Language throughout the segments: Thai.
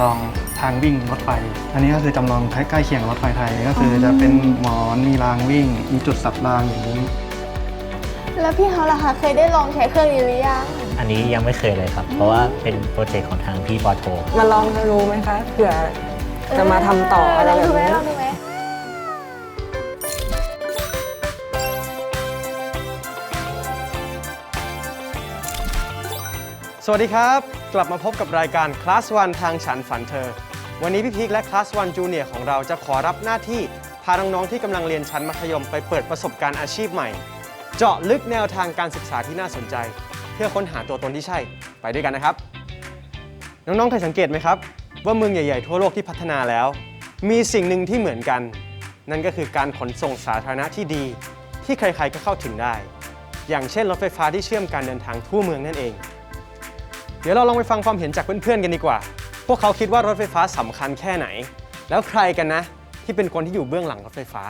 ำลองทางวิ่งรถไฟ อันนี้ก็คือจำลองใกล้เคียงรถไฟไทยก็คือจะเป็นหมอนมีรางวิ่ง มีจุดสับรางอย่างนี้ แล้วพี่เขาล่ะคะเคยได้ลองใช้เครื่องนี้หรือยังอันนี้ยังไม่เคยเลยครับ เพราะว่าเป็นโปรเจกต์ของทางพี่ปอโท มาลองดูไหมคะเผื่อจะมาทำต่ออะไรลองแบบดูไหมนี้ ลองดูไหมสวัสดีครับ กลับมาพบกับรายการ Class 1ทางฉันฝันเธอ วันนี้พี่พีคและ Class 1 Junior ของเราจะขอรับหน้าที่พาน้องๆที่กำลังเรียนชั้นมัธยมไปเปิดประสบการณ์อาชีพใหม่ เจาะลึกแนวทางการศึกษาที่น่าสนใจ เพื่อค้นหาตัวตนที่ใช่ไปด้วยกันนะครับ น้องๆเคยสังเกตไหมครับ ว่าเมืองใหญ่ๆทั่วโลกที่พัฒนาแล้ว มีสิ่งหนึ่งที่เหมือนกัน นั่นก็คือการขนส่งสาธารณะที่ดี ที่ใครๆก็เข้าถึงได้ อย่างเช่นรถไฟฟ้าที่เชื่อมการเดินทางทั่วเมืองนั่นเอง เดี๋ยวเราลองไปฟังความเห็นจากเพื่อนๆกันดีกว่า พวกเขาคิดว่ารถไฟฟ้าสำคัญแค่ไหน แล้วใครกันนะ ที่เป็นคนที่อยู่เบื้องหลังรถไฟฟ้า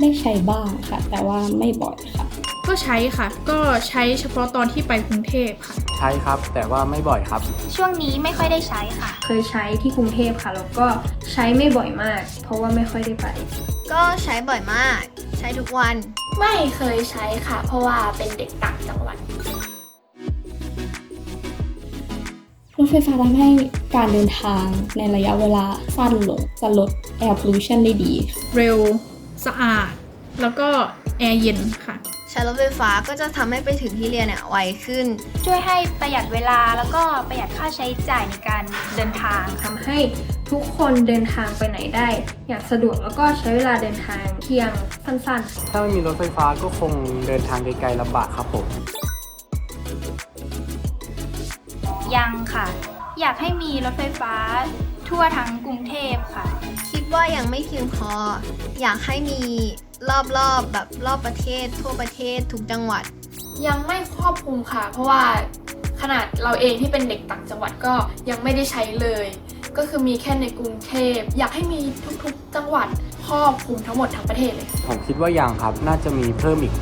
ได้ใช้บ้างค่ะ แต่ว่าไม่บ่อยค่ะ ก็ใช้ค่ะ ก็ใช้เฉพาะตอนที่ไปกรุงเทพค่ะ ใช้ครับ แต่ว่าไม่บ่อยครับ ช่วงนี้ไม่ค่อยได้ใช้ค่ะ เคยใช้ที่กรุงเทพค่ะ แล้วก็ใช้ไม่บ่อยมาก เพราะว่าไม่ค่อยได้ไป ก็ใช้บ่อยมาก ใช้ทุกวัน ไม่เคยใช้ค่ะ เพราะว่าเป็นเด็กต่างจังหวัดรถไฟฟ้าทำให้การเดินทางในระยะเวลาสั้นลงจะลด air pollution ได้ดีค่ะเร็ว สะอาด แล้วก็แอร์เย็นค่ะใช้รถไฟฟ้าก็จะทำให้ไปถึงที่เรียนเนี่ยไวขึ้น ช่วยให้ประหยัดเวลาแล้วก็ประหยัดค่าใช้จ่ายในการเดินทางทำให้ทุกคนเดินทางไปไหนได้ อย่างสะดวกแล้วก็ใช้เวลาเดินทางเพียงสั้นๆถ้าไม่มีรถไฟฟ้าก็คงเดินทางไกลๆลำบากครับผม ยังค่ะ อยากให้มีรถไฟฟ้าทั่วทั้งกรุงเทพค่ะคิด ว่ายังไม่เพียงพอ อยากให้มีรอบๆแบบรอบประเทศ ทั่วประเทศทุกจังหวัด ยังไม่ครอบคลุมค่ะ เพราะว่าขนาดเราเองที่เป็นเด็กต่างจังหวัดก็ยังไม่ได้ใช้เลย ก็คือมีแค่ในกรุงเทพ อยากให้มีทุกๆจังหวัดครอบคลุมทั้งหมดทั้งประเทศเลย ผมคิดว่ายังครับน่าจะมีเพิ่มอีก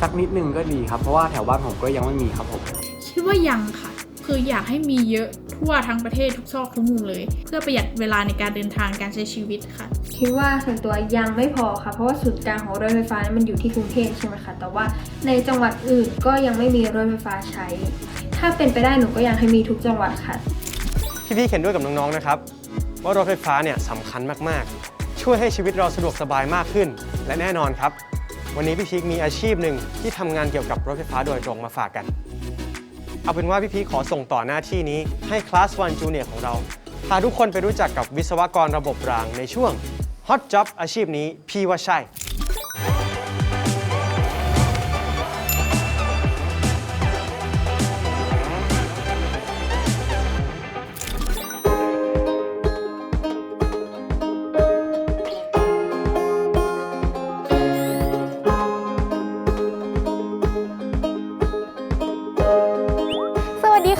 สักนิดนึงก็ดีครับ เพราะว่าแถวบ้านผมก็ยังไม่มีครับผม คิดว่ายังค่ะ คืออยากให้มีเยอะทั่วทั้งประเทศทุกซอกทุกมุมเลย เพื่อประหยัดเวลาในการเดินทางการใช้ชีวิตค่ะ คิดว่าส่วนตัวยังไม่พอค่ะ เพราะว่าศูนย์กลางของรถไฟฟ้านั้นมันอยู่ที่กรุงเทพใช่ไหมคะแต่ว่าในจังหวัดอื่นก็ยังไม่มีรถไฟฟ้าใช้ ถ้าเป็นไปได้หนูก็อยากให้มีทุกจังหวัดค่ะพี่ๆเห็นด้วยกับน้องๆนะครับ ว่ารถไฟฟ้าเนี่ยสำคัญมากๆ ช่วยให้ชีวิตเราสะดวกสบายมากขึ้น และแน่นอนครับ วันนี้พี่พีคมีอาชีพหนึ่งที่ทำงานเกี่ยวกับรถไฟฟ้าโดยตรงมาฝากกัน เอาเป็นว่าพี่พีขอส่งต่อหน้าที่นี้ให้คลาสวันจูเนียของเรา พาทุกคนไปรู้จักกับวิศวกรระบบรางในช่วง Hot Job อาชีพนี้พี่ว่าใช่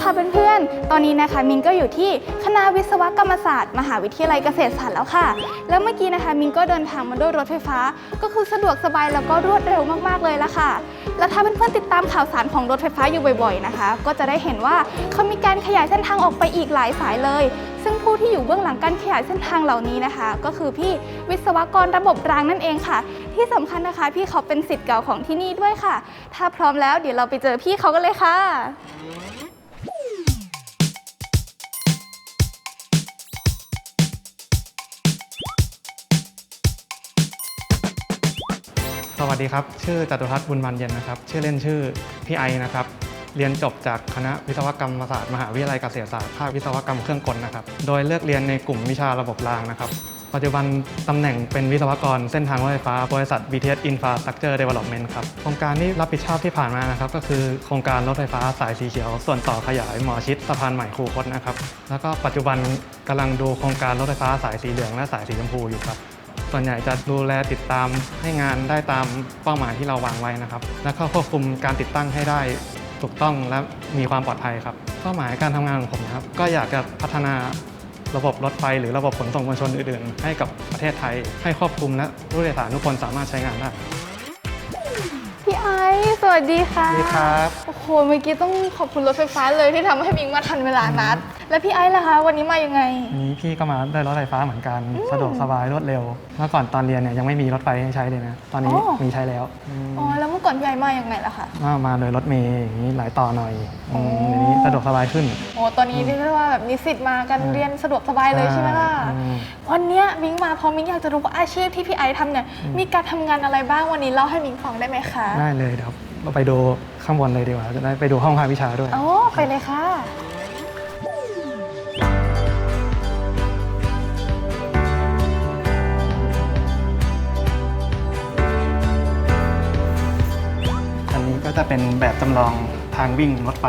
ค่ะเพื่อนๆ ตอนนี้นะคะมินก็อยู่ที่คณะวิศวกรรมศาสตร์ มหาวิทยาลัยเกษตรศาสตร์แล้วค่ะ แล้วเมื่อกี้นะคะมินก็เดินทางมาด้วยรถไฟฟ้า ก็คือสะดวกสบายแล้วก็รวดเร็วมากๆเลยละค่ะ แล้วถ้าเพื่อนๆติดตามข่าวสารของรถไฟฟ้าอยู่บ่อยๆนะคะ ก็จะได้เห็นว่าเขามีการขยายเส้นทางออกไปอีกหลายสายเลย ซึ่งผู้ที่อยู่เบื้องหลังการขยายเส้นทางเหล่านี้นะคะ ก็คือพี่วิศวกรระบบรางนั่นเองค่ะ ที่สำคัญนะคะ พี่เขาเป็นสิทธิ์เก่าของที่นี่ด้วยค่ะ ถ้าพร้อมแล้วเดี๋ยวเราไปเจอพี่เขากันเลยค่ะ วัสดีครับ ชื่อจตุทัศน์บุญมันเย็นนะครับ ชื่อเล่นชื่อพี่ไอนะครับ เรียนจบจากคณะวิศวกรรมศาสตร์มหาวิทยาลัยเกษตรศาสตร์ภาควิศวกรรมเครื่องกลนะครับ โดยเลือกเรียนในกลุ่มวิชาระบบรางนะครับ ปัจจุบันตำแหน่งเป็นวิศวกรเส้นทางรถไฟฟ้า บริษัท BTS Infrastructure Development ครับ โครงการที่รับผิดชอบที่ผ่านมานะครับ ก็คือโครงการรถไฟฟ้าสายสีเขียว ส่วนต่อขยายหมอชิดสะพานใหม่คูคตนะครับ แล้วก็ปัจจุบันกำลังดูโครงการรถไฟฟ้าสายสีเหลืองและสายสีชมพูอยู่ครับ ส่วนใหญ่จะดูแลติดตามให้งานได้ตามเป้าหมายที่เราวางไว้นะครับ และก็ควบคุมการติดตั้งให้ได้ถูกต้องและมีความปลอดภัยครับเป้าหมายการทำงานของผมนะครับก็อยากจะพัฒนาระบบรถไฟหรือระบบขนส่งมวลชนอื่นๆ ให้กับประเทศไทย ให้ครอบคลุมและผู้โดยสารทุกคนสามารถใช้งานได้พี่ไอซ์สวัสดีค่ะสวัสดีครับ โอ้โห เมื่อกี้ต้องขอบคุณรถไฟฟ้าเลยที่ทำให้มิงมาทันเวลานัดแล้วพี่ไอซ์ล่ะคะ วันนี้มายังไงอันนี้พี่ก็มาด้วยรถไฟฟ้าเหมือนกัน สะดวกสบายรวดเร็ว เมื่อก่อนตอนเรียนเนี่ยยังไม่มีรถไฟให้ใช้เลยนะ ตอนนี้อ๋อ มีใช้แล้วมอ๋อแล้วเมื่อก่อนพี่ไอซ์มายังไงล่ะคะ ก็มาโดยรถเมย์อย่างนี้หลายต่อหน่อยอืมอ๋อ เดี๋ยวนี้สะดวกสบายขึ้น โอ้ตอนนี้เรียกได้ว่าแบบนิสิตมากันอืมเรียนสะดวกสบายเลยใช่ไหมล่ะอืม วันเนี้ยมิงมาเพราะมิงอยากจะรู้ว่าอาชีพที่พี่ไอซ์ทำเนี่ยมีการทำงานอะไรบ้างวันนี้เล่าให้มิงฟังได้ไหมคะได้เลยเดี๋ยวเราไปดูข้างบนเลยดีกว่าจะได้ไปดูห้องภาควิชาด้วยอ๋อไปเลยค่ะ จะเป็นแบบจำลองทางวิ่งรถไฟ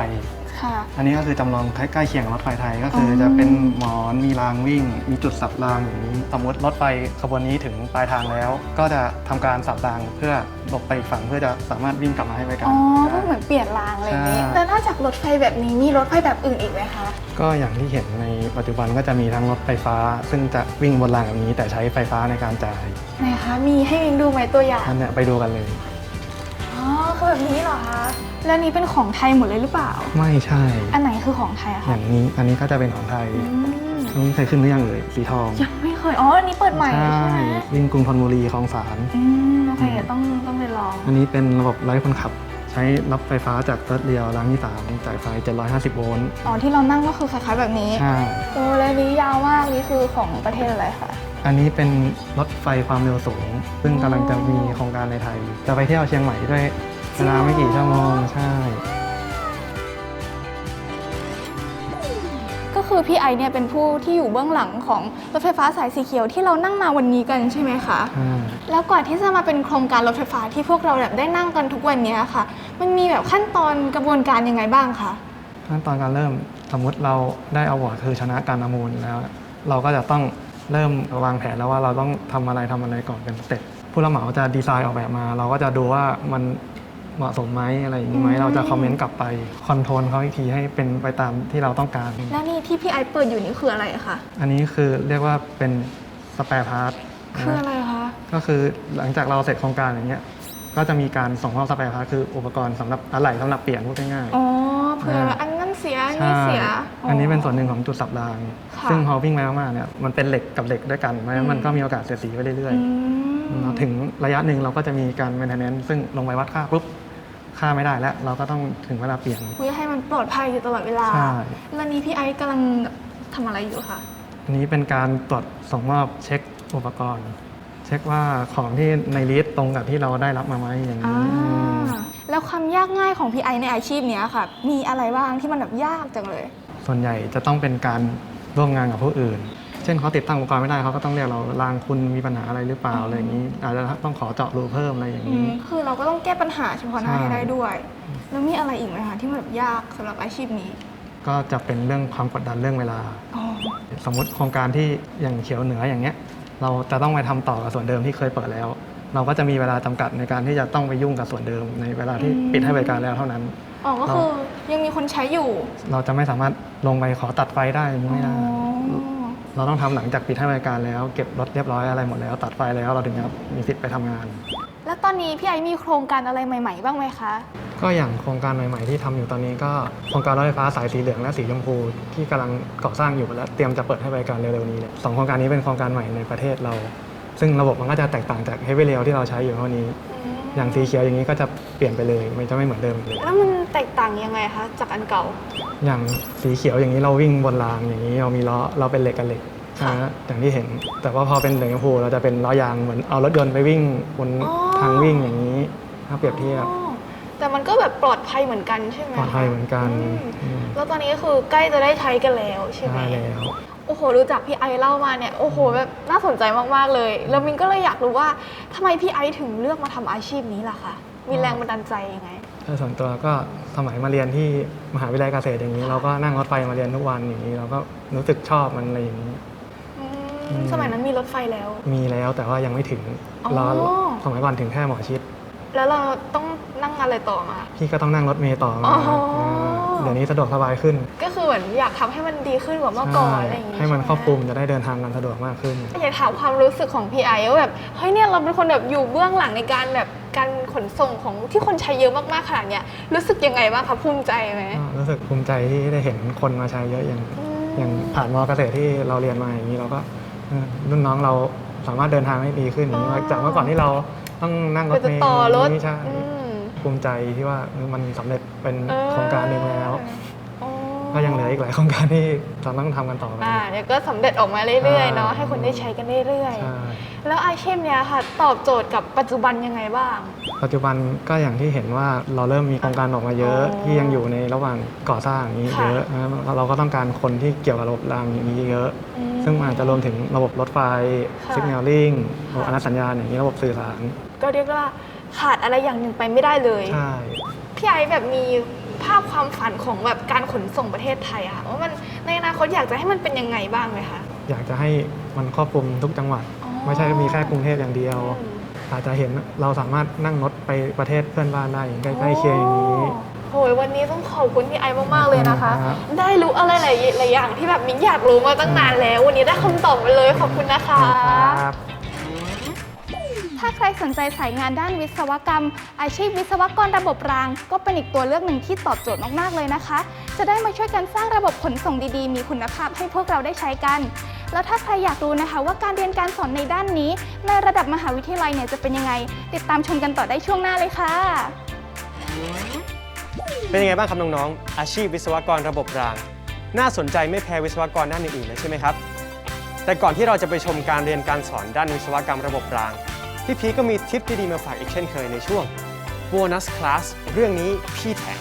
ค่ะ อันนี้ก็คือจำลองใกล้ๆเคียงกับรถไฟไทยก็คืออจะเป็นหมอนมีรางวิ่ง มีจุดสับรางอย่างนี้ สมมติรถไฟขบวนนี้ถึงปลายทางแล้ว ก็จะทำการสับรางเพื่อหลบไปอีกฝั่งเพื่อจะสามารถวิ่งกลับมาให้ไวกันอ๋อได้ก็เหมือนเปลี่ยนรางอะไรอย่างนี้ใช่แล้วนอกจากรถไฟแบบนี้มีรถไฟแบบอื่นอีกไหมคะ ก็อย่างที่เห็นในปัจจุบันก็จะมีทั้งรถไฟฟ้า ซึ่งจะวิ่งบนรางแบบนี้ แต่ใช้ไฟฟ้าในการจ่ายไหนคะ มีให้มิงดูไหมตัวอย่าง นั่นเนี่ยไปดูกันเลยอ๋อคือ แบบนี้เหรอคะ แล้วนี้เป็นของไทยหมดเลยหรือเปล่า ไม่ใช่ อันไหนคือของไทยอะอคะย่างนี้อันนี้ก็จะเป็นของไทยอืมอันนี้เคยขึ้นหรือยังเลยสีทองยังไม่เคย อ๋อ อันนี้เปิดใหม่ใช่ใช่ไหมวิ่งกรุงธนบุรีคลองสาร อืมโอเคเดี๋ยวต้องต้องไปลอง อันนี้เป็นระบบไร้คนขับ ใช้รับไฟฟ้าจากรถเรียวรางที่3จ่ายไฟ 750 โวลต์อ๋อ ที่เรานั่งก็คือคล้ายๆแบบนี้ ใช่โอ้แล้วนี้ยาวมากนี่คือของประเทศอะไรคะ อันนี้เป็นรถไฟความเร็วสูง ซึ่งกำลังจะมีโครงการในไทย จะไปเที่ยวเชียงใหม่ด้วย เวลาไม่กี่ชั่วโมงใช่ ก็คือพี่ไอเนี่ยเป็นผู้ที่อยู่เบื้องหลังของรถไฟฟ้าสายสีเขียวที่เรานั่งมาวันนี้กันใช่ไหมคะ ใช่ แล้วก่อนที่จะมาเป็นโครงการรถไฟฟ้าที่พวกเราแบบได้นั่งกันทุกวันเนี้ยค่ะ มันมีแบบขั้นตอนกระบวนการยังไงบ้างคะ ขั้นตอนการเริ่มสมมุติเราได้อวอร์ดคือชนะการประมูลแล้ว เราก็จะต้องเริ่มวางแผนแล้วว่าเราต้องทำอะไรทำอะไรก่อนเป็นสเต็ปผู้รับเหมาจะดีไซน์ออกแบบมา เราก็จะดูว่ามัน เหมาะสมไหมอะไรอย่างนี้ไหมอืมเราจะคอมเมนต์กลับไปคอนโทรลเขาอีกทีให้เป็นไปตามที่เราต้องการ แล้วนี่ที่พี่ไอเปิดอยู่นี่คืออะไรอะคะ อันนี้คือเรียกว่าเป็นสเปรพาร์ทคืออะไรคะ ก็คือหลังจากเราเสร็จโครงการอย่างเงี้ยก็จะมีการส่งมอบสเปรพาร์ทคืออุปกรณ์สำหรับอะไหล่สำหรับเปลี่ยนพูดง่ายๆอ๋อเผื่ออ่าอันนั้นเสียอันใช่นี้เสีย อันนี้เป็นส่วนหนึ่งของจุดสับรางค่ะซึ่งพอวิ่งไปมากๆเนี่ยมันเป็นเหล็กกับเหล็กด้วยกันเพราะฉะนั้นมันก็มีโอกาสเสียสีไปเรื่อยอืมๆเราถึงระยะหนึ่งเราก็จะมีการ maintenance ซึ่งลงไปวัดค่าปุ๊บ ค่าไม่ได้แล้ว เราก็ต้องถึงเวลาเปลี่ยน เพื่อให้มันปลอดภัยอยู่ตลอดเวลา ใช่ แล้วนี้พี่ไอซ์กำลังทำอะไรอยู่คะ อันนี้เป็นการตรวจส่งมอบเช็คอุปกรณ์ เช็คว่าของที่ในลิสต์ตรงกับที่เราได้รับมาไหมอย่างอ่านี้อืมแล้วความยากง่ายของพี่ไอซ์ในอาชีพเนี้ยค่ะ มีอะไรบ้างที่มันแบบยากจังเลย ส่วนใหญ่จะต้องเป็นการร่วมงานกับผู้อื่น เช่นเขาติดตั้งอุปกรณ์ไม่ได้เขาก็ต้องเรียกเรารางคุณมีปัญหาอะไรหรือเปล่าอะไรอย่างนี้ อาจจะต้องขอเจาะรูเพิ่มอะไรอย่างอืนี้ มคือเราก็ต้องแก้ปัญหาเฉพาะหน้าใช่ ให้ได้ด้วย แล้วมีอะไรอีกไหมคะที่มันแบบยากสำหรับอาชีพนี้ก็จะเป็นเรื่องความกดดันเรื่องเวลา อ๋อสมมติโครงการที่อย่างเขียวเหนืออย่างเงี้ย เราจะต้องไปทำต่อกับส่วนเดิมที่เคยเปิดแล้ว เราก็จะมีเวลาจำกัดในการที่จะต้องไปยุ่งกับส่วนเดิม ในเวลาที่ปิดให้บริการแล้วเท่านั้น อ๋อก็คือยังมีคนใช้อยู่ เราจะไม่สามารถลงไปขอตัดไฟได้อย่างนี้ไม่ได้ อ๋อ เราต้องทำหลังจากปิดให้บริการแล้ว เก็บรถเรียบร้อยอะไรหมดแล้ว ตัดไฟแล้วเราถึงจะมีสิทธิ์ไปทำงาน แล้วตอนนี้พี่ไอมีโครงการอะไรใหม่ ๆ บ้างไหมคะ ก็อย่างโครงการใหม่ ๆ ที่ทำอยู่ตอนนี้ก็โครงการรถไฟฟ้าสายสีเหลืองและสีชมพูที่กำลังก่อสร้างอยู่และเตรียมจะเปิดให้บริการเร็วๆนี้เนี่ยสองโครงการนี้เป็นโครงการใหม่ในประเทศเรา ซึ่งระบบมันก็จะแตกต่างจากเฮฟวี่เรลที่เราใช้อยู่เท่านี้ อย่างสีเขียวอย่างนี้ก็จะเปลี่ยนไปเลย มันจะไม่เหมือนเดิมอีกเลยแล้วมันแตกต่างยังไงคะจากอันเก่า อย่างสีเขียวอย่างนี้เราวิ่งบนรางอย่างนี้เรามีล้อเราเป็นเหล็กกับเหล็กค่ะนะอย่างที่เห็น แต่ว่าพอเป็นเหลืองชมพูเราจะเป็นล้อยางเหมือนเอารถยนต์ไปวิ่งบนอ๋อ ทางวิ่งอย่างนี้ถ้าเปรียบเทียบอ๋อแต่มันก็แบบปลอดภัยเหมือนกันใช่ไหมปลอดภัยเหมือนกันอืมอืมแล้วตอนนี้ก็คือใกล้จะได้ใช้กันแล้วใช่ไหมใช่แล้ว โอ้โห รู้จักพี่ไอซ์เล่ามาเนี่ย โอ้โหแบบน่าสนใจมากๆเลย แล้วมินก็เลยอยากรู้ว่าทำไมพี่ไอซ์ถึงเลือกมาทำอาชีพนี้ล่ะคะ มีแรงบันดาลใจยังไง ถ้าส่วนตัวก็สมัยมาเรียนที่มหาวิทยาลัยเกษตรอย่างนี้ เราก็นั่งรถไฟมาเรียนทุกวันอย่างนี้ เราก็รู้สึกชอบมันอะไรอย่างนี้ อือืมมสมัยนั้นมีรถไฟแล้ว มีแล้วแต่ว่ายังไม่ถึงอ๋อเราสมัยก่อนถึงแค่หมอชิด แล้วเราต้อง นั่งอะไรต่อมา พี่ก็ต้องนั่งรถเมล์ต่อมาอ๋อาเดี๋ยวนี้สะดวกสบายขึ้นก็คือเหมือนอยากทำให้มันดีขึ้นกว่าเมื่อก่อนอะไรอย่างงี้ให้มันช่ไครอบคลุมจะได้เดินทางกันสะดวกมากขึ้น อยากถามความรู้สึกของพี่ไอซ์ว่าแบบเฮ้ยเนี่ยเราเป็นคนแบบอยู่เบื้องหลังในการแบบการขนส่งของที่คนใช้เยอะมากๆขนาดเนี้ยรู้สึกยังไงบ้างคะภูมิใจไหม ก็รู้สึกภูมิใจที่ได้เห็นคนมาใช้เยอะอย่างอย่างผ่านมอเกษตรที่เราเรียนมาอย่างนี้เราก็เออรุ่นน้องเราสามารถเดินทางได้ดีขึ้นอย่างนี้อ๋อจากเมื่อก่อนที่เราต้องนั่งรก็ถจะเมล์ต่อรถนี่ใช่อืม ภูมิใจที่ว่าเออมันสำเร็จเป็นเออโครงการหนึ่งแล้วอ๋อก็ยังเหลืออีกหลายโครงการที่เราต้องทำกันต่อไปอ่าเดี๋ยวก็สำเร็จออกมาเรื่อยๆเนาะอ่าให้คนได้ใช้กันเรื่อยใช่ๆแล้วอาชีพเนี้ยค่ะตอบโจทย์กับปัจจุบันยังไงบ้าง ปัจจุบันก็อย่างที่เห็นว่าเราเริ่มมีโครงการออกมาเยอะอ๋อที่ยังอยู่ในระหว่างก่อสร้างอย่างนี้ค่ะเยอะนะครับเราก็ต้องการคนที่เกี่ยวกับระบบรางอย่างนี้เยอะอืมซึ่งมันอาจจะรวมถึงระบบรถไฟค่ะสิก n นลลิงค่ะอนัตสัญญาณอย่างนี้ระบบสื่อสาร ก็เรียกว่า ขาดอะไรอย่างหนึ่งไปไม่ได้เลยใช่ พี่ไอซ์แบบมีภาพความฝันของแบบการขนส่งประเทศไทยอะค่ะว่ามันในอนาคตอยากจะให้มันเป็นยังไงบ้างไหมคะอยากจะให้มันครอบคลุมทุกจังหวัด อ๋อไม่ใช่มีแค่กรุงเทพอย่างเดียว อืม อาจจะเห็นเราสามารถนั่งรถไปประเทศเพื่อนบ้านได้อย่างใกล้ๆเคียงอย่างนี้ โอ้ยวันนี้ต้องขอบคุณพี่ไอซ์มาก ๆ เลยนะคะครับ ได้รู้อะไรหลายหลายอย่างที่แบบมิ้นอยากรู้มาตั้งนานแล้ว วันนี้ได้คำตอบมาเลย ขอบคุณนะคะ ครับ ถ้าใครสนใจสายงานด้านวิศวกรรม อาชีพวิศวกรระบบราง ก็เป็นอีกตัวเลือกหนึ่งที่ตอบโจทย์มากๆเลยนะคะ จะได้มาช่วยกันสร้างระบบขนส่งดีๆ มีคุณภาพให้พวกเราได้ใช้กัน แล้วถ้าใครอยากรู้นะคะ ว่าการเรียนการสอนในด้านนี้ ในระดับมหาวิทยาลัยเนี่ยจะเป็นยังไง ติดตามชมกันต่อได้ช่วงหน้าเลยค่ะ เป็นยังไงบ้างครับน้องๆ อาชีพวิศวกรระบบราง น่าสนใจไม่แพ้วิศวกรด้านอื่นๆเลยใช่ไหมครับ แต่ก่อนที่เราจะไปชมการเรียนการสอนด้านวิศวกรรมระบบราง พี่พีก็มีทิปดีๆมาฝากอีกเช่นเคยในช่วง Bonus Class เรื่องนี้พี่แถม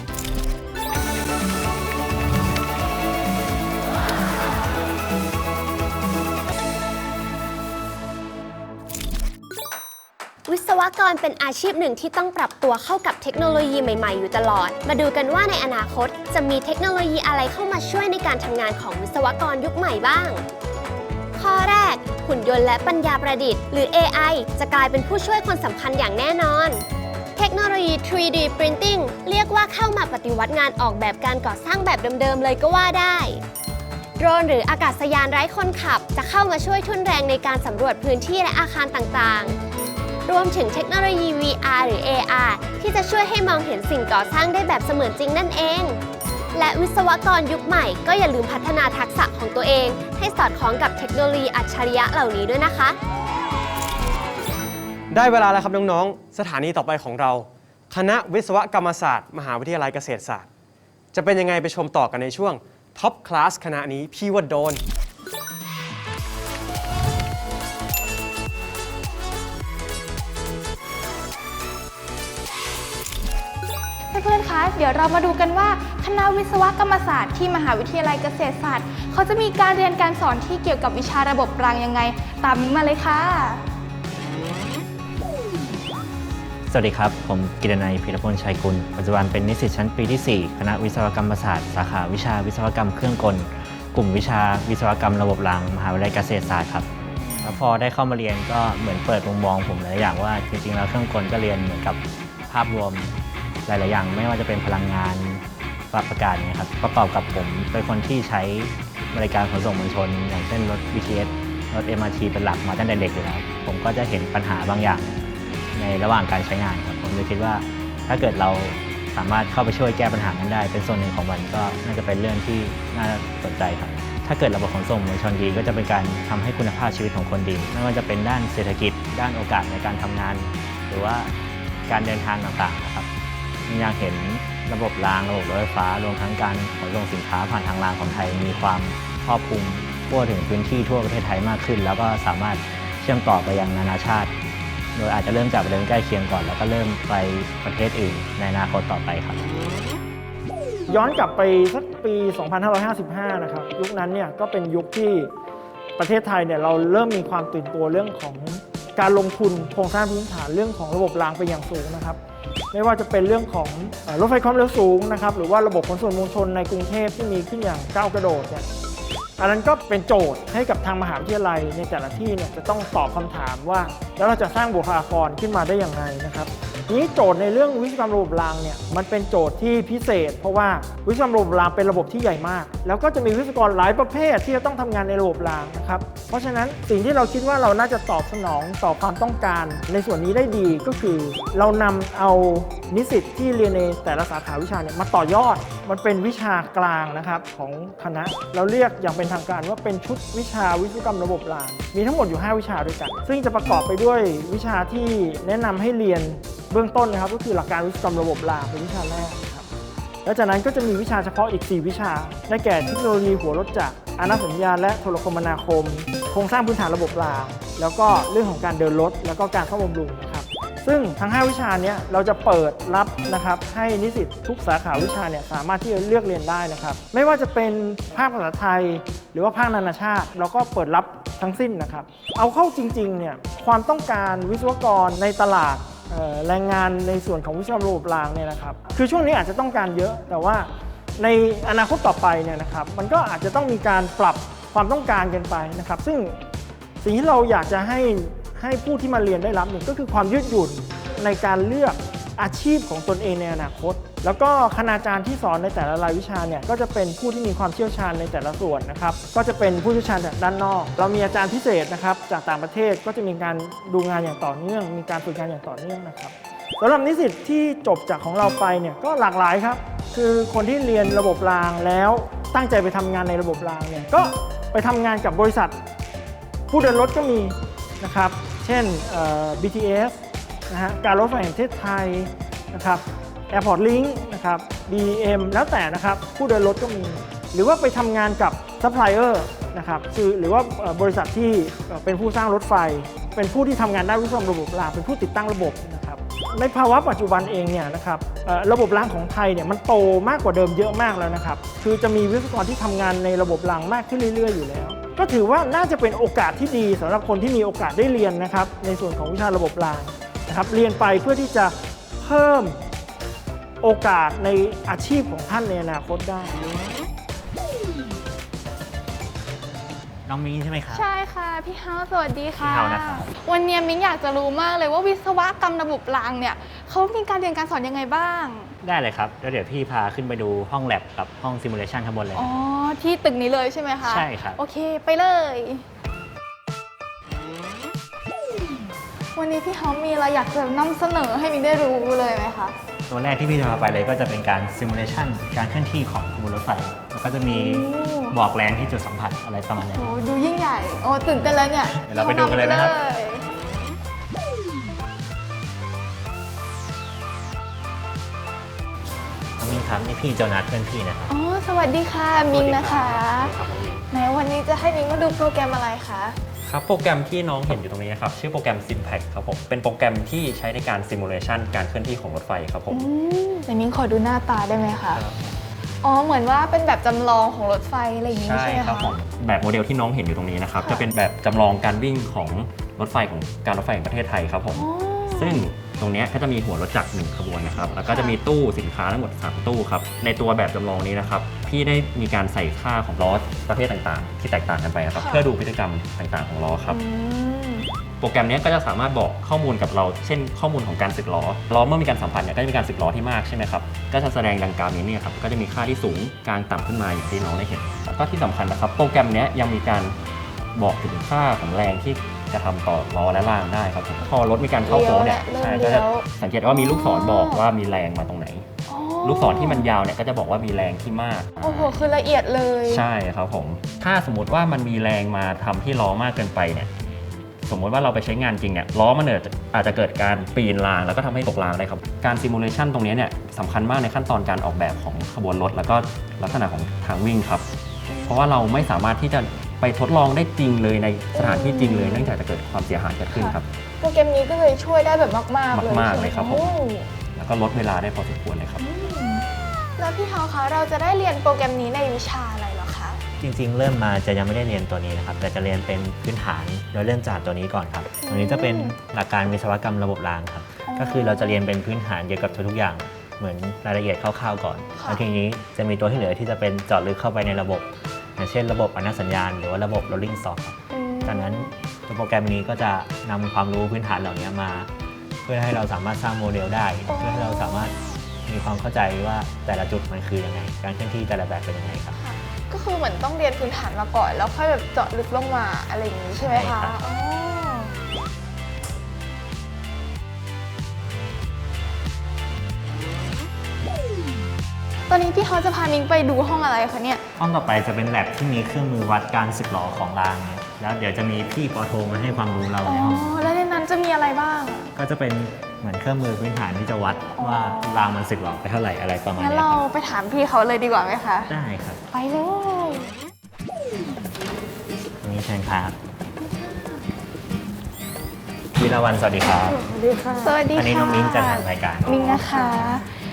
วิศวกรเป็นอาชีพหนึ่งที่ต้องปรับตัวเข้ากับเทคโนโลยีใหม่ ๆ อยู่ตลอด มาดูกันว่าในอนาคต จะมีเทคโนโลยีอะไรเข้ามาช่วยในการทำงานของวิศวกรยุคใหม่บ้าง ข้อแรก หุ่นยนต์และปัญญาประดิษฐ์ หรือ AI จะกลายเป็นผู้ช่วยคนสำคัญอย่างแน่นอน เทคโนโลยี 3D Printing เรียกว่าเข้ามาปฏิวัติงานออกแบบการก่อสร้างแบบเดิมๆเลยก็ว่าได้โดรนหรืออากาศยานไร้คนขับ จะเข้ามาช่วยทุนแรงในการสำรวจพื้นที่และอาคารต่างๆ รวมถึงเทคโนโลยี VR หรือ AR ที่จะช่วยให้มองเห็นสิ่งก่อสร้างได้แบบเสมือนจริงนั่นเอง และวิศวกรยุคใหม่ก็อย่าลืมพัฒนาทักษะของตัวเอง ให้สอดคล้องกับเทคโนโลยีอัจฉริยะเหล่านี้ด้วยนะคะ ได้เวลาแล้วครับน้องๆ สถานีต่อไปของเรา คณะวิศวกรรมศาสตร์ มหาวิทยาลัยเกษตรศาสตร์ จะเป็นยังไงไปชมต่อกันในช่วงท็อปคลาสคณะนี้พี่ว่าโดน เพื่อนๆคะเดี๋ยวเรามาดูกันว่าคณะวิศวกรรมศาสตร์ที่มหาวิทยาลัยเกษตรศาสตร์ เขาจะมีการเรียนการสอนที่เกี่ยวกับวิชาระบบรางยังไง ตามมิ้นมาเลยค่ะ สวัสดีครับ ผมกิรนัยพิรพลชัยกุล ปัจจุบันเป็นนิสิตชั้นปีที่ 4 คณะวิศวกรรมศาสตร์ สาขาวิชาวิศวกรรมเครื่องกล กลุ่มวิชาวิศวกรรมระบบราง มหาวิทยาลัยเกษตรศาสตร์ครับแล้วพอได้เข้ามาเรียนก็เหมือนเปิดมุมมองผมหลายอย่างว่าจริงๆแล้วเครื่องกลก็เรียนเหมือนกับภาพรวม หลาย ๆ อย่าง ไม่ว่าจะเป็นพลังงานปรับอากาศนี่ยครับประกอบกับผมเป็นคนที่ใช้บริการขนส่งมวลชน อย่างเช่นรถ BTS รถ MRT เป็นหลักมาตั้งแต่เด็กอยู่แล้วผมก็จะเห็นปัญหาบางอย่างในระหว่างการใช้งานครับผมเลยคิดว่าถ้าเกิดเราสามารถเข้าไปช่วยแก้ปัญหานั้นได้ เป็นส่วนหนึ่งของมันก็น่าจะเป็นเรื่องที่น่าสนใจครับ ถ้าเกิดระบบขนส่งมวลชนดี ก็จะเป็นการทำให้คุณภาพชีวิตของคนดี ไม่ว่าจะเป็นด้านเศรษฐกิจ ด้านโอกาสในการทำงาน หรือว่าการเดินทางต่างๆนะครับ อยังเห็นระบบรางระบบรถไฟฟ้ารวมทั้งการขนส่งสินค้าผ่านทางรางของไทย มีความครอบคลุมทั่วถึงพื้นที่ทั่วประเทศไทยมากขึ้น แล้วก็สามารถเชื่อมต่อไปยังนานาชาติ โดยอาจจะเริ่มจากประเด็นใกล้เคียงก่อน แล้วก็เริ่มไปประเทศอื่นในอนาคตต่อไปครับย้อนกลับไปสักปี 2555 นะครับ ยุคนั้นเนี่ยก็เป็นยุคที่ประเทศไทยเนี่ยเราเริ่มมีความตื่นตัวเรื่องของการลงทุนโครงสร้างพื้นฐานเรื่องของระบบรางไปอย่างสูงนะครับ ไม่ว่าจะเป็นเรื่องของรถไฟความเร็วสูงนะครับหรือว่าระบบขนส่งมวลชนในกรุงเทพที่มีขึ้นอย่างก้าวกระโดดเนี่ยอันนั้นก็เป็นโจทย์ให้กับทางมหาวิทยาลัยในแต่ละที่เนี่ยจะต้องตอบคำถามว่า แล้วเราจะสร้างบุคลากรขึ้นมาได้อย่างไรนะครับ นี้โจทย์ในเรื่องวิศวกรรมระบบรางเนี่ยมันเป็นโจทย์ที่พิเศษ เพราะว่าวิศวกรรมระบบรางเป็นระบบที่ใหญ่มาก แล้วก็จะมีวิศวกรหลายประเภทที่จะต้องทำงานในระบบรางนะครับเพราะฉะนั้นสิ่งที่เราคิดว่าเราน่าจะตอบสนองต่อความต้องการ ในส่วนนี้ได้ดีก็คือ เรานำเอานิสิตที่เรียนในแต่ละสาขาวิชาเนี่ยมาต่อยอด มันเป็นวิชากลางนะครับของคณะ เราเรียกอย่างเป็นทางการว่าเป็นชุดวิชาวิศวกรรมระบบราง มีทั้งหมดอยู่ 5 วิชาด้วยกัน ซึ่งจะประกอบไปด้วยวิชาที่แนะนำให้เรียน เบื้องต้นนะครับก็คือหลักการวิศวกรรมระบบรางเป็นวิชาแรกนะครับแล้วจากนั้นก็จะมีวิชาเฉพาะอีก 4 วิชา ได้แก่เทคโนโลยีหัวรถจักรอานาสัญญาและโทรคมนาคม โครงสร้างพื้นฐานระบบราง แล้วก็เรื่องของการเดินรถ แล้วก็การซ่อมบำรุงนะครับซึ่งทั้ง 5 วิชานี้เราจะเปิดรับนะครับให้นิสิตทุกสาขาวิชาเนี่ยสามารถที่จะเลือกเรียนได้นะครับ ไม่ว่าจะเป็นภาคภาษาไทย หรือว่าภาคนานาชาติ เราก็เปิดรับทั้งสิ้นนะครับ เอาเข้าจริงๆเนี่ยความต้องการวิศวกรในตลาด แรงงานในส่วนของวิศวกรรมระบบรางเนี่ยนะครับ คือช่วงนี้อาจจะต้องการเยอะ แต่ว่าในอนาคตต่อไปเนี่ยนะครับ มันก็อาจจะต้องมีการปรับความต้องการกันไปนะครับ ซึ่งสิ่งที่เราอยากจะให้ให้ผู้ที่มาเรียนได้รับเนี่ยก็คือความยืดหยุ่นในการเลือก อาชีพของตนเองในอนาคต แล้วก็คณาจารย์ที่สอนในแต่ละรายวิชาเนี่ยก็จะเป็นผู้ที่มีความเชี่ยวชาญในแต่ละส่วนนะครับก็จะเป็นผู้เชี่ยวชาญจากด้านนอก เรามีอาจารย์พิเศษนะครับจากต่างประเทศก็จะมีการดูงานอย่างต่อเนื่อง มีการฝึกงานอย่างต่อเนื่องนะครับสำหรับนิสิตที่จบจากของเราไปเนี่ยก็หลากหลายครับ คือคนที่เรียนระบบรางแล้วตั้งใจไปทำงานในระบบรางเนี่ยก็ไปทำงานกับบริษัท ผู้เดินรถก็มีนะครับ เช่นเอ่อ BTS นะฮะการรถไฟแห่งประเทศไทยนะครับ Airport Link นะครับ BM แล้วแต่นะครับผู้เดินรถก็มี หรือว่าไปทำงานกับซัพพลายเออร์นะครับคือหรือว่าบริษัทที่เป็นผู้สร้างรถไฟ เป็นผู้ที่ทำงานด้านวิศวกรรมระบบรางเป็นผู้ติดตั้งระบบนะครับในภาวะปัจจุบันเองเนี่ยนะครับระบบรางของไทยเนี่ยมันโตมากกว่าเดิมเยอะมากแล้วนะครับคือจะมีวิศวกรที่ทำงานในระบบรางมากขึ้นเรื่อย ๆ อยู่แล้วก็ถือว่าน่าจะเป็นโอกาสที่ดีสำหรับคนที่มีโอกาสได้เรียนนะครับในส่วนของวิชาระบบราง นะครับเรียนไปเพื่อที่จะเพิ่มโอกาสในอาชีพของท่านในอนาคตได้ น้องมิ้งใช่ไหมครับ ใช่ค่ะ พี่เฮาสวัสดีค่ะ พี่เฮานะครับ วันนี้มิ้นอยากจะรู้มากเลยว่าวิศวกรรมระบบรางเนี่ยเขามีการเรียนการสอนยังไงบ้าง ได้เลยครับแล้วเดี๋ยวพี่พาขึ้นไปดูห้องแลบกับห้องซิมูเลชันข้างบนเลย อ๋อ ที่ตึกนี้เลยใช่ไหมคะใช่ครับ โอเค ไปเลย วันนี้พี่เฮามีอะไรอยากจะนำเสนอให้มิ้นได้รู้เลยไหมคะ ตัวแรกที่พี่จะพาไปเลยก็จะเป็นการซิมูเลชันการเคลื่อนที่ของขบวนรถไฟแล้วก็จะมีโอ้ บอกแรงที่จุดสัมผัสอะไรประมาณเนี้ย โอ้ดูยิ่งใหญ่ โอ้ตื่นเต้นแล้วเนี่ยเดี๋ยวเราไปดูกันเลยนะครับข้าำเลยน้องมิ้งครับนี่พี่โจนัสเพื่อนพี่นะครับอ๋อสวัสดีค่ะมิงนะคะไหนวันนี้จะให้มิงมาดูโปรแกรมอะไรคะ ครับโปรแกรมที่น้องเห็นอยู่ตรงนี้นะครับ ชื่อโปรแกรม Simpact ครับผม เป็นโปรแกรมที่ใช้ในการซิมูเลชันการเคลื่อนที่ของรถไฟครับผมอืมไหนมิงขอดูหน้าตาได้ไหมคะ อ๋อ เหมือนว่าเป็นแบบจำลองของรถไฟอะไรอย่างนี้ใช่ใช่ไหมครับคะผมแบบโมเดลที่น้องเห็นอยู่ตรงนี้นะครับค่ะจะเป็นแบบจำลองการวิ่งของรถไฟของการรถไฟแห่งประเทศไทยครับผมอ๋อซึ่ง ตรงเนี้ยก็จะมีหัวรถจักรหนึ่งขบวนนะครับ แล้วก็จะค่ะมีตู้สินค้าทั้งหมด 3 ตู้ครับ ในตัวแบบจำลองนี้นะครับ พี่ได้มีการใส่ค่าของล้อประเภทต่างๆ ที่แตกต่างกันไปนะครับ เพื่อดูพฤติกรรมต่างๆของล้อครับอืมโปรแกรมเนี้ยก็จะสามารถบอกข้อมูลกับเรา เช่น ข้อมูลของการสึกล้อ ล้อเมื่อมีการสัมพันธ์เนี่ยก็จะมีการสึกล้อที่มากใช่ไหมครับ ก็จะแสดงดังกราฟนี้เนี่ยครับ ก็จะมีค่าที่สูง กลางต่ำขึ้นมาอย่างที่น้องได้เห็น แล้วก็ที่สำคัญนะครับ โปรแกรมเนี้ยยังมีการบอกถึงค่าของแรงที่ จะทำต่อล้อและรางได้ครับผมพอรถมีการเข้าโค้งเนี่ยเลี้ยวใช่และเริ่ก็มเลี้จะยวสังเกตว่ามีลูกศรบอกว่ามีแรงมาตรงไหนอ๋อลูกศรที่มันยาวเนี่ยก็จะบอกว่ามีแรงที่มากโอ้โหคือละเอียดเลยใช่ครับผมถ้าสมมติว่ามันมีแรงมาทำที่ล้อมากเกินไปเนี่ยสมมติว่าเราไปใช้งานจริงเนี่ยล้อมันอาจจะอาจจะเกิดการปีนรางแล้วก็ทำให้ตกรางได้ครับ การซิมูเลชันตรงนี้เนี่ยสำคัญมากในขั้นตอนการออกแบบของขบวนรถ แล้วก็ลักษณะของทางวิ่งครับ เพราะว่าเราไม่สามารถที่จะ ไปทดลองได้จริงเลยในสถานที่จริงเลยเนื่องจากจะเกิดความเสียหายเกิดขึ้นครับ โปรแกรมนี้ก็เลยช่วยได้แบบมาก ๆ เลยมากๆใช่ไหเลยครับผมโอ้แล้วก็ลดเวลาได้พอสมควรเลยครับอืมแล้วพี่เฮาคะเราจะได้เรียนโปรแกรมนี้ในวิชาอะไรเหรอคะ จริงๆ เริ่มมาจะยังไม่ได้เรียนตัวนี้นะครับแต่จะเรียนเป็นพื้นฐานโดยเริ่มจากตัวนี้ก่อนครับ ตัวนี้จะเป็นหลักการวิศวกรรมระบบรางครับอ๋อก็คือเราจะเรียนเป็นพื้นฐานเกี่ยวกับทุกๆอย่างเหมือนรายละเอียดคร่าวๆก่อนค่ะแล้วทีนี้จะมีตัวที่เหลือที่จะเป็นเจาะลึกเข้าไปในระบบ อย่างเช่นระบบอนุสัญญาณ หรือว่าระบบ rolling stock ครับอืมจากนั้นตัวโปรแกรมนี้ก็จะนำความรู้พื้นฐานเหล่านี้มา เพื่อให้เราสามารถสร้างโมเดลได้ เพื่อให้เราสามารถมีความเข้าใจว่าแต่ละจุดมันคือยังไง การเคลื่อนที่แต่ละแบบเป็นยังไงครับ ก็คือเหมือนต้องเรียนพื้นฐานมาก่อน แล้วค่อยแบบเจาะลึกลงมาอะไรอย่างนี้ใช่ไหมใช่ครัคะ ตอนนี้พี่เขาจะพามิงไปดูห้องอะไรคะเนี่ย ห้องต่อไปจะเป็นแลบที่มีเครื่องมือวัดการสึกหรอของรางเนี่ยแล้วเดี๋ยวจะมีพี่ปอโทมาให้ความรู้เราอ๋อ ในห้อง แล้วในนั้นจะมีอะไรบ้างอะก็จะเป็นเหมือนเครื่องมือพื้นฐานที่จะวัดว่ารางมันสึกหรอไปเท่าไหร่อะไรประมาณงั้นเนี้ยเราครับไปถามพี่เขาเลยดีกว่าไหมคะ ได้ครับไปเลยตรงนี้เชิญครับวิลาวันสวัสดีครับ สวัสดีค่ะ สวัสดีค่ะ อันนี้น้องมิ้นจะทำรายการ มิงนะคะ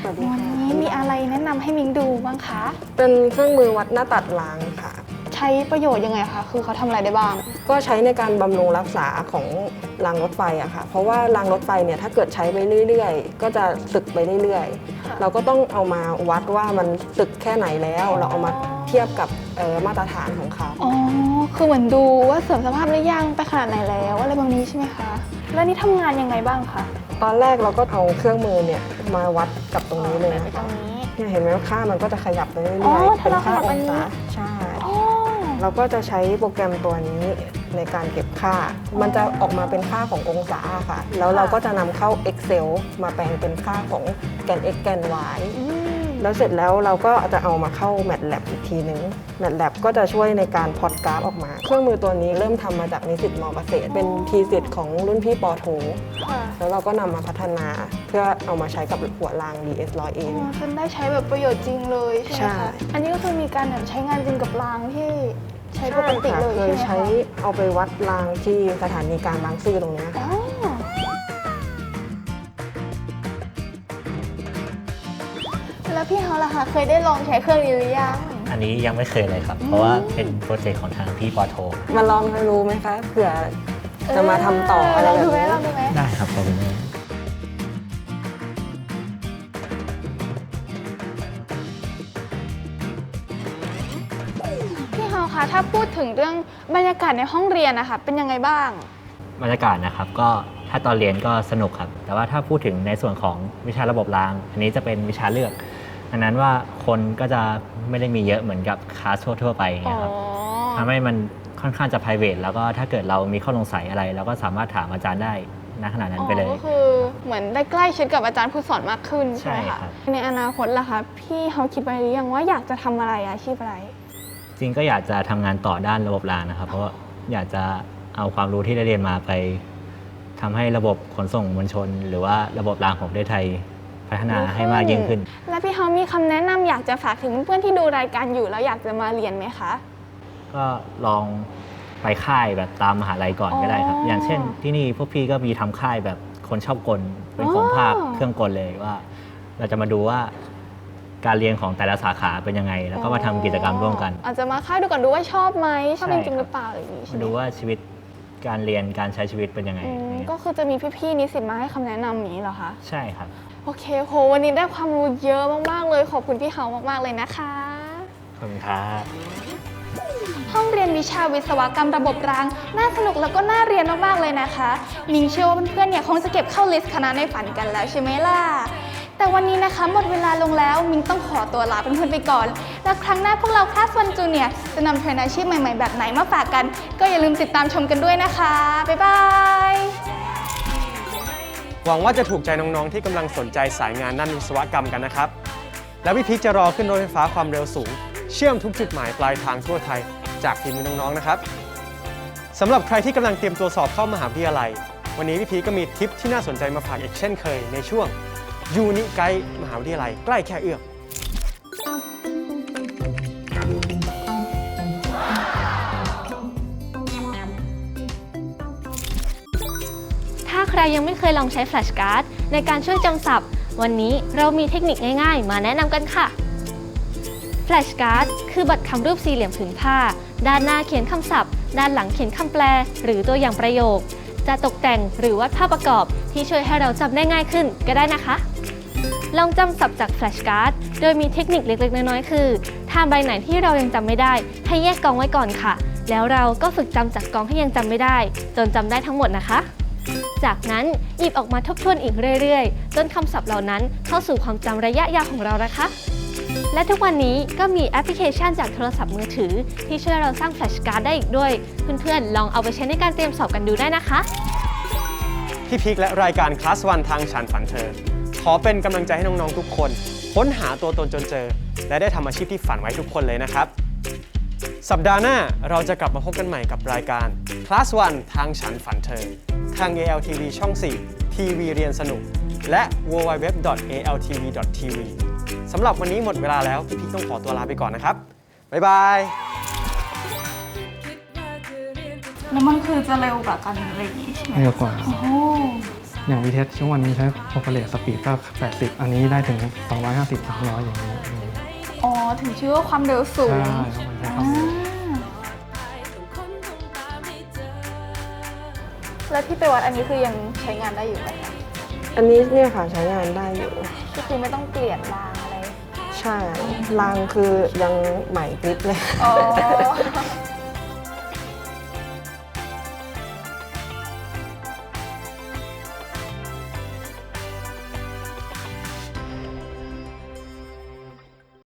สวัสดีวันค่ะ นี้มีอะไรแนะนำให้มิงดูบ้างคะ เป็นเครื่องมือวัดหน้าตัดรางค่ะ ใช้ประโยชน์ยังไงคะ คือเขาทำอะไรได้บ้าง ก็ใช้ในการบำรุงรักษาของรางรถไฟอะค่ะ เพราะว่ารางรถไฟเนี่ยถ้าเกิดใช้ไปเรื่อยๆ ก็จะสึกไปเรื่อยค่ะ ๆ เราก็ต้องเอามาวัดว่ามันสึกแค่ไหนแล้ว เราเอามาเทียบกับเอ่อมาตรฐานของเขาอ๋อ คือเหมือนดูว่าเสื่อมสภาพหรือยังไปขนาดไหนแล้วอะไรแบบนี้ใช่ไหมคะ แล้วนี่ทำงานยังไงบ้างคะ ตอนแรกเราก็เอาเครื่องมือเนี่ยมาวัดกับตรงนี้เลยไปนะตรคะงนี้เนี่ยเห็นไหมว่าค่ามันก็จะขยับไปเรื่อยอ๋อๆถ้าเราขยับออันงนี้ศาใช่อ๋อเราก็จะใช้โปรแกรมตัวนี้ในการเก็บค่า มันจะออกมาเป็นค่าขององศาค่ะ แล้วเราก็จะนำเข้า Excel มาแปลงเป็นค่าของแกน x แกน y อืม แล้วเสร็จแล้วเราก็จะเอามาเข้า MATLAB อีกทีนึง MATLAB ก็จะช่วยในการพอดกราฟออกมา เครื่องมือตัวนี้เริ่มทำมาจากนิสิตมอเกษตร เป็นทีสิทธิ์ของรุ่นพี่ปอโทค่ะแล้วเราก็นำมาพัฒนาเพื่อเอามาใช้กับหัวราง DS 100 a อ๋อจนได้ใช้แบบประโยชน์จริงเลยใช่ไหมใช่คะอันนี้ก็คือมีการแบบใช้งานจริงกับรางที่ใช้ปใช่กติค่ะเลยเคใช่ยไหมใช้คะเอาไปวัดรางที่สถานีกลารบางซื่อตรงเนี้ยค่ะ แล้วพี่เขาล่ะคะเคยได้ลองใช้เครื่องนี้หรือยังอันนี้ยังไม่เคยเลยครับ เพราะว่าเป็นโปรเจกต์ของทางพี่ปอโท มาลองรู้ไหมคะเผื่อจะมาทำต่ออะไรลองแบบดูไหมนี้ลองดูไหมได้ครับขอบคุณมากพี่เฮาคะถ้าพูดถึงเรื่องบรรยากาศในห้องเรียนนะคะเป็นยังไงบ้าง บรรยากาศนะครับก็ถ้าตอนเรียนก็สนุกครับ แต่ว่าถ้าพูดถึงในส่วนของวิชาระบบราง อันนี้จะเป็นวิชาเลือก ดังนั้นว่าคนก็จะไม่ได้มีเยอะเหมือนกับคลาสทั่ว ๆ ไปอย่างอ๋เงี้อยครับทำให้มันค่อนข้างจะ p r i v a t แล้วก็ถ้าเกิดเรามีข้อสงสัยอะไรเราก็สามารถถามอาจารย์ได้ณขณะนั้นไปเลยก็คือเหมือนได้ใกล้ชิดกับอาจารย์ผู้สอนมากขึ้นใช่ไหมใช่ครัคะบในอนาคตล่ะคะพี่เขาคิดไว้หรือยังว่าอยากจะทำอะไรอาชีพอะไร จริงก็อยากจะทำงานต่อด้านระบบรางนะครับ เพราะว่าอยากจะเอาความรู้ที่ได้เรียนมาไปทำให้ระบบขนส่งมวลชน หรือว่าระบบรางของประเทศไทย พัฒนาให้มากยิ่งขึ้น แล้วพี่เขามีคำแนะนำอยากจะฝากถึงเพื่อนๆที่ดูรายการอยู่แล้วอยากจะมาเรียนไหมคะ ก็ลองไปค่ายแบบตามมหาลัยก่อนก็ได้ครับ อ๋ออย่างเช่นที่นี่พวกพี่ก็มีทำค่ายแบบคนชอบกลเป็นของภาคอ๋อเครื่องกลเลยว่า เราจะมาดูว่าการเรียนของแต่ละสาขาเป็นยังไง แล้วก็มาทำกิจกรรมร่วมกัน อาจจะมาค่ายดูก่อนดูว่าชอบไหมชอบใช่จริงๆครับหรือเปล่าอะไรอย่างนี้ใช่มาไหมดูว่าชีวิตการเรียนการใช้ชีวิตเป็นยังไงอืมอย่างเงี้ยก็คือจะมีพี่ๆนิสิตมาให้คำแนะนำอย่างนี้เหรอคะ ใช่ครับ โอเคโหวันนี้ได้ความรู้เยอะมากๆเลย ขอบคุณพี่เขามากๆเลยนะคะ ขอบคุณครับห้องเรียนวิชาวิศวกรรมระบบราง น่าสนุกแล้วก็น่าเรียนมากๆเลยนะคะมิงเชื่อว่าเพื่อนๆเนี่ยคงจะเก็บเข้าลิสต์คณะในฝันกันแล้วใช่ไหมล่ะ แต่วันนี้นะคะหมดเวลาลงแล้วมิงต้องขอตัวลาเพื่อนๆไปก่อน แล้วครั้งหน้าพวกเราคลาสวันจูเนียจะนำเทรนด์อาชีพใหม่ๆแบบไหนมาฝากกัน ก็อย่าลืมติดตามชมกันด้วยนะคะ บ๊ายบาย หวังว่าจะถูกใจน้องๆ ที่กำลังสนใจสายงานด้านวิศวกรรมกันนะครับ แล้วพี่พีจะรอขึ้นรถไฟฟ้าความเร็วสูง เชื่อมทุกจุดหมายปลายทางทั่วไทย จากทีมน้องๆ นะครับสำหรับใครที่กำลังเตรียมตัวสอบเข้ามหาวิทยาลัย วันนี้พี่พีก็มีทิปที่น่าสนใจมาฝากอีกเช่นเคยในช่วงยูนิไกด์มหาวิทยาลัยใกล้แค่เอื้อม ใครยังไม่เคยลองใช้แฟลชการ์ดในการช่วยจำศัพท์ วันนี้เรามีเทคนิคง่ายๆ มาแนะนำกันค่ะแฟลชการ์ดคือบัตรคำรูปสี่เหลี่ยมผืนผ้า ด้านหน้าเขียนคำศัพท์ ด้านหลังเขียนคำแปล หรือตัวอย่างประโยค จะตกแต่งหรือวาดภาพประกอบที่ช่วยให้เราจำได้ง่ายขึ้นก็ได้นะคะ ลองจำศัพท์จากแฟลชการ์ดโดยมีเทคนิคเล็กๆ น้อยๆ คือถ้าใบไหนที่เรายังจำไม่ได้ ให้แยกกองไว้ก่อนค่ะ แล้วเราก็ฝึกจำจากกองที่ยังจำไม่ได้ จนจำได้ทั้งหมดนะคะ จากนั้นหยิบออกมาทบทวนอีกเรื่อยๆ จนคำศัพท์เหล่านั้นเข้าสู่ความจำระยะยาวของเรานะคะ และทุกวันนี้ก็มีแอปพลิเคชันจากโทรศัพท์มือถือ ที่ช่วยเราสร้างแฟลชการ์ดได้อีกด้วย เพื่อนๆ ลองเอาไปใช้ในการเตรียมสอบกันดูได้นะคะพี่พีคและรายการคลาสวันทางฉันฝันเธอ ขอเป็นกำลังใจให้น้องๆทุกคน ค้นหาตัวตนจนเจอ และได้ทำอาชีพที่ฝันไว้ทุกคนเลยนะครับ สัปดาห์หน้าเราจะกลับมาพบกันใหม่กับรายการคลาสวันทางฉันฝันเธอ ทาง ALTV ช่อง 4 ทีวีเรียนสนุก และ www.altv.tv สำหรับวันนี้หมดเวลาแล้ว พี่พีคต้องขอตัวลาไปก่อนนะครับ บ๊ายบาย แล้วมันคือจะเร็วกว่ากันอะไรอย่างงี้ใช่ไหมเร็วกว่า โอ้โหอย่างวีเทสช่วงวันนี้ใช้โอเปเรตสปีดก็ 80 อันนี้ได้ถึง 250 300 อย่างนี้อ๋อถึงชื่อว่าความเร็วสูง ใช่ครับมันใช้ความเร็ว แล้วที่ไปวัดอันนี้คือยังใช้งานได้อยู่ไหมคะอันนี้เนี่ยค่ะใช้งานได้อยู่ ก็คือไม่ต้องเปลี่ยนรางอะไร ใช่รางคือยังใหม่กริบเลย อ๋อ